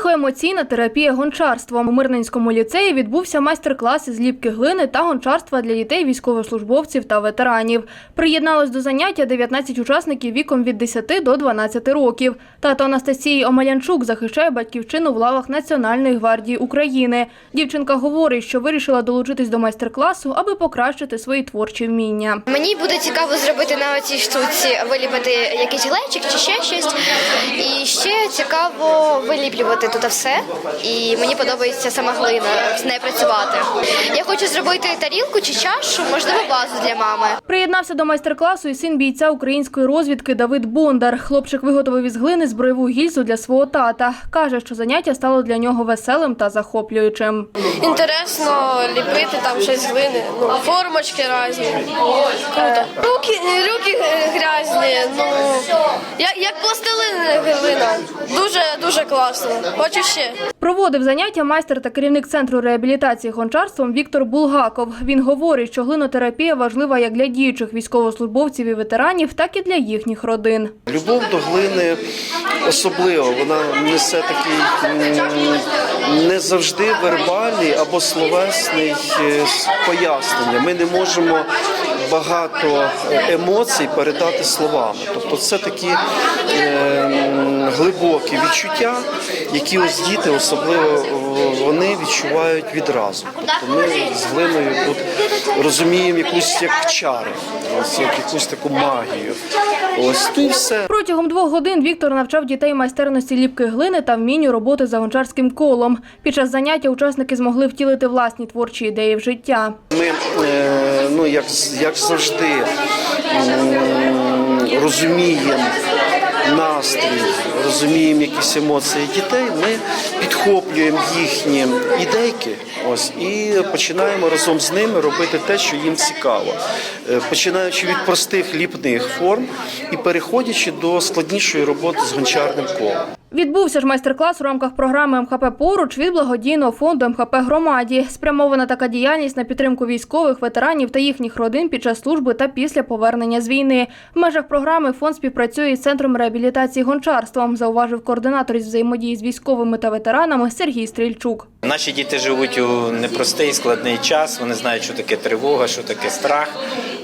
Психоемоційна терапія гончарством. У Мирненському ліцеї відбувся майстер-клас із ліпки глини та гончарства для дітей військовослужбовців та ветеранів. Приєдналось до заняття 19 учасників віком від 10 до 12 років. Тато Анастасії Омелянчук захищає батьківщину в лавах Національної гвардії України. Дівчинка говорить, що вирішила долучитись до майстер-класу, аби покращити свої творчі вміння. Мені буде цікаво зробити на цій штуці, виліпити якийсь глечик чи ще щось. І ще цікаво виліплювати тут все. І мені подобається сама глина, з нею працювати. Я хочу зробити тарілку чи чашу, можливо, вазу для мами. Приєднався до майстер-класу і син бійця української розвідки Давид Бондар. Хлопчик виготовив із глини зброєву гільзу для свого тата. Каже, що заняття стало для нього веселим та захоплюючим. Інтересно ліпити там щось з глини. Ну, формочки різні. Круто. Руки, руки грязні. Як, як пластилин глина. Дуже дуже класно. Хочу ще. Проводив заняття майстер та керівник центру реабілітації гончарством Віктор Булгаков. Він говорить, що глинотерапія важлива як для діючих військовослужбовців і ветеранів, так і для їхніх родин. Любов до глини особлива. Вона несе такий не завжди вербальний або словесний е, пояснення. Ми не можемо багато емоцій передати словами. Тобто це такі е, глибокі відчуття, які ось діти особливо вони відчувають відразу. Тобто ми з глиною тут розуміємо якусь як чари, ось як якусь таку магію. Ось тут все. Протягом двох годин Віктор навчав дітей майстерності ліпки глини та вмінню роботи за гончарським колом. Під час заняття учасники змогли втілити власні творчі ідеї в життя. Ми, е, ну як, як завжди, розуміємо настрій, розуміємо якісь емоції дітей. Ми підхоплюємо їхні ідейки. Ось і починаємо разом з ними робити те, що їм цікаво, Е, починаючи від простих ліпних форм і переходячи до складнішої роботи з гончарним колом. Відбувся ж майстер-клас у рамках програми МХП поруч від благодійного фонду МХП громаді. Спрямована така діяльність на підтримку військових, ветеранів та їхніх родин під час служби та після повернення з війни. В межах програми фонд співпрацює із центром реабілітації гончарством, зауважив координатор із взаємодії з військовими та ветеранами Сергій Стрільчук. Наші діти живуть у непростий складний час. Вони знають, що таке тривога, що таке страх.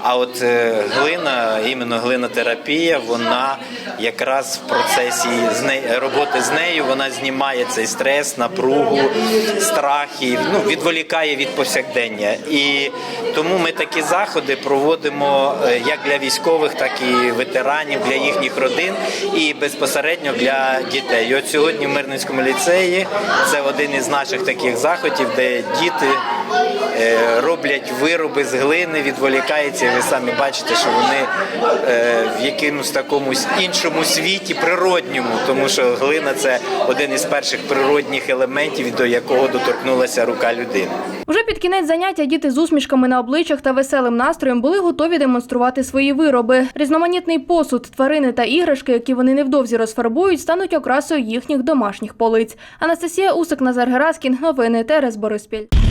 А от е, глина, іменно глинотерапія, вона якраз в процесі з неї роботи з нею вона знімає цей стрес, напругу, страх і ну, відволікає від повсякдення. І тому ми такі заходи проводимо е, як для військових, так і ветеранів, для їхніх родин і безпосередньо для дітей. І от сьогодні в Мирницькому ліцеї це один із наших таких заходів, де діти е, роблять вироби з глини, відволікаються. І ви самі бачите, що вони е, в якомусь такому іншому світі, природньому, тому що глина це один із перших природних елементів, до якого доторкнулася рука людини. Вже під кінець заняття діти з усмішками на обличчях та веселим настроєм були готові демонструвати свої вироби. Різноманітний посуд, тварини та іграшки, які вони невдовзі розфарбують, стануть окрасою їхніх домашніх полиць. Анастасія Усик, Назар Гераскін. Новини ТРС Бориспіль.